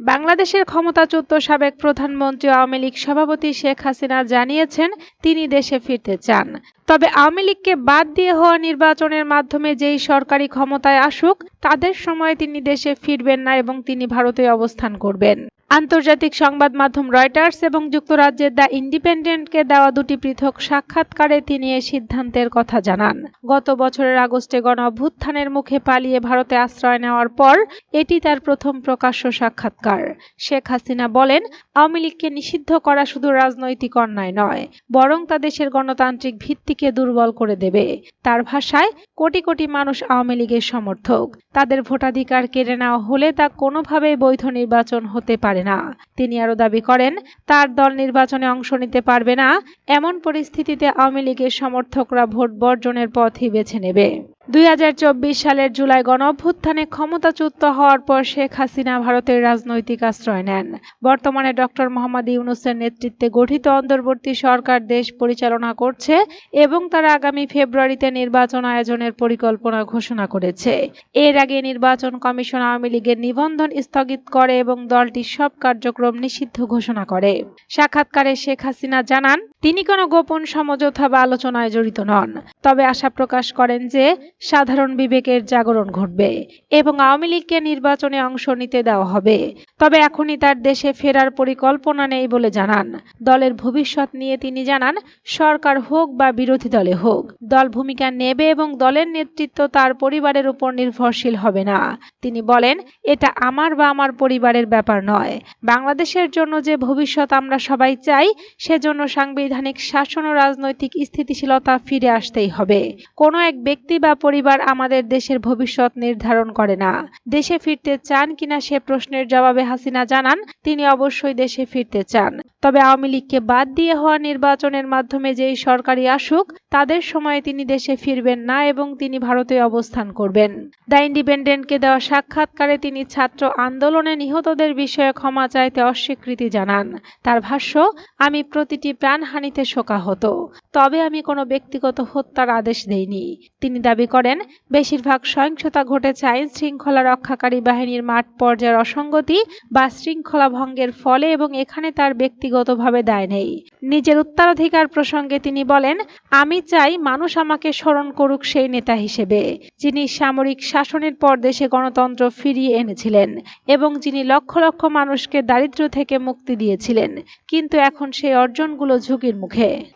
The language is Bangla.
বাংলাদেশের ক্ষমতাচ্যুত সাবেক প্রধানমন্ত্রী আওয়ামী লীগ সভাপতি শেখ হাসিনা জানিয়েছেন, তিনি দেশে ফিরতে চান। তবে আওয়ামী লীগকে বাদ দিয়ে হওয়া নির্বাচনের মাধ্যমে যেই সরকারি ক্ষমতায় আসুক, তাদের সময় তিনি দেশে ফিরবেন না এবং তিনি ভারতে অবস্থান করবেন। আন্তর্জাতিক সংবাদ মাধ্যম রয়টার্স এবং যুক্তরাজ্যের দ্য ইন্ডিপেন্ডেন্টকে দেওয়া দুটি পৃথক সাক্ষাৎকারে তিনি এ সিদ্ধান্তের কথা জানান। গত বছরের আগস্টে গণ অভ্যুত্থানের মুখে পালিয়ে ভারতে আশ্রয় নেওয়ার পর এটি তার প্রথম প্রকাশ্য সাক্ষাৎকার। শেখ হাসিনা বলেন, আওয়ামী লীগকে নিষিদ্ধ করা শুধু রাজনৈতিক অন্যায় নয়, বরং তা দেশের গণতান্ত্রিক ভিত্তিকে দুর্বল করে দেবে। তার ভাষায়, কোটি কোটি মানুষ আওয়ামী লীগের সমর্থক। তাদের ভোটাধিকার কেড়ে নেওয়া হলে তা কোনোভাবেই বৈধ নির্বাচন হতে পারে না। তিনি আরও দাবি করেন, তার দল নির্বাচনে অংশ নিতে পারবে না, এমন পরিস্থিতিতে আওয়ামী লীগের সমর্থকরা ভোট বর্জনের পথই বেছে নেবে। দুই হাজার চব্বিশ সালের জুলাই গণঅভ্যুত্থানে ক্ষমতাচ্যুত হওয়ার পর শেখ হাসিনা ভারতের রাজনৈতিক আশ্রয় নেন। বর্তমানে ডক্টর মোহাম্মদ ইউনুসের নেতৃত্বে গঠিত অন্তর্বর্তী সরকার দেশ পরিচালনা করছে এবং তারা আগামী ফেব্রুয়ারিতে নির্বাচন আয়োজনের পরিকল্পনা ঘোষণা করেছে। এর আগে নির্বাচন কমিশন আওয়ামী লীগের নিবন্ধন স্থগিত করে এবং দলটির সব কার্যক্রম নিষিদ্ধ ঘোষণা করে। সাক্ষাৎকারে শেখ হাসিনা জানান তিনি কোনো গোপন সমঝোতা বা আলোচনায় জড়িত নন। তবে আশা প্রকাশ করেন যে সাধারণ বিবেকের জাগরণ ঘটবে এবং আওয়ামী লীগকে নির্বাচনে অংশ নিতে দেওয়া হবে। তবে এখনই তার দেশে ফেরার পরিকল্পনা নেই বলে জানান। দলের ভবিষ্যৎ নিয়ে তিনি জানান, সরকার হোক বা বিরোধী দলে হোক, দল ভূমিকা নেবে এবং দলের নেতৃত্ব তার পরিবারের উপর নির্ভরশীল হবে না। তিনি বলেন, এটা আমার বা আমার পরিবারের ব্যাপার নয়। বাংলাদেশের জন্য যে ভবিষ্যৎ আমরা সবাই চাই, সেজন্য সাংবিধানিক শাসন ও রাজনৈতিক স্থিতিশীলতা ফিরে আসতেই হবে। কোনো এক ব্যক্তি বা পরিবার আমাদের দেশের ভবিষ্যৎ নির্ধারণ করে না। দেশে ফিরতে চান কিনা সে প্রশ্নের জবাবে হাসিনা জানান, তিনি অবশ্যই দেশে ফিরতে চান। তবে আওয়ামী লীগকে বাদ দিয়ে হওয়া নির্বাচনের মাধ্যমে যেই সরকারি আসুক, তাদের সময়ে তিনি দেশে ফিরবেন না এবং তিনি ভারতে অবস্থান করবেন। দ্য ইন্ডিপেন্ডেন্টকে দেওয়া সাক্ষাৎকারে তিনি ছাত্র আন্দোলনে নিহতদের বিষয়ে ক্ষমা চাইতে অস্বীকৃতি জানান। তার ভাষ্য, আমি প্রতিটি প্রাণহানিতে শোকাহত। তবে আমি কোনো ব্যক্তিগত হত্যার আদেশ দেইনি। তিনি দাবি করেন, বেশিরভাগ সহিংসতা ঘটেছে আইন শৃঙ্খলা রক্ষাকারী বাহিনীর মাঠ পর্যায়ের অসঙ্গতি বা শৃঙ্খলা ভঙ্গের ফলে এবং এখানে তার ব্যক্তিগতভাবে দায় নেই। নিজের উত্তরাধিকার প্রসঙ্গে তিনি বলেন, আমি চাই মানুষ আমাকে স্মরণ করুক সেই নেতা হিসেবে, যিনি সামরিক শাসনের পর দেশে গণতন্ত্র ফিরিয়ে এনেছিলেন এবং যিনি লক্ষ লক্ষ মানুষকে দারিদ্র থেকে মুক্তি দিয়েছিলেন, কিন্তু এখন সেই অর্জনগুলো ঝুঁকির মুখে।